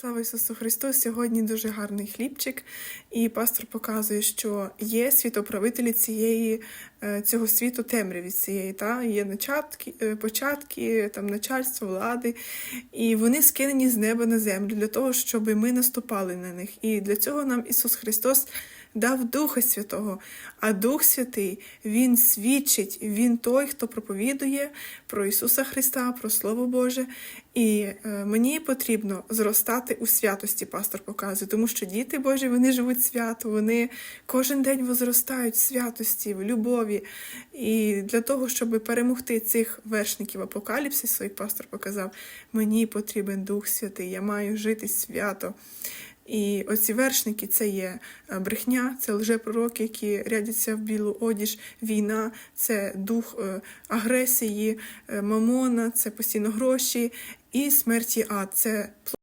Слава Ісусу Христу! Сьогодні дуже гарний хлібчик, і пастор показує, що є світоправителі цієї, е, цього світу темряві цієї, та є начатки, е, початки, там начальство влади, і вони скинені з неба на землю для того, щоб ми наступали на них. І для цього нам Ісус Христос дав Духа Святого. А Дух Святий Він свідчить, Він той, хто проповідує про Ісуса Христа, про Слово Боже. І е, мені потрібно зростати у святості, пастор показує, тому що діти Божі вони живуть свято, вони кожен день возростають в святості, в любові. І для того, щоб перемогти цих вершників апокаліпсису, як пастор показав, мені потрібен Дух Святий, я маю жити свято. І оці вершники це є е, брехня, це лжепророки, які рядяться в білу одіж, війна, це дух е, агресії, е, мамона, це постійно гроші і смерті ад. Це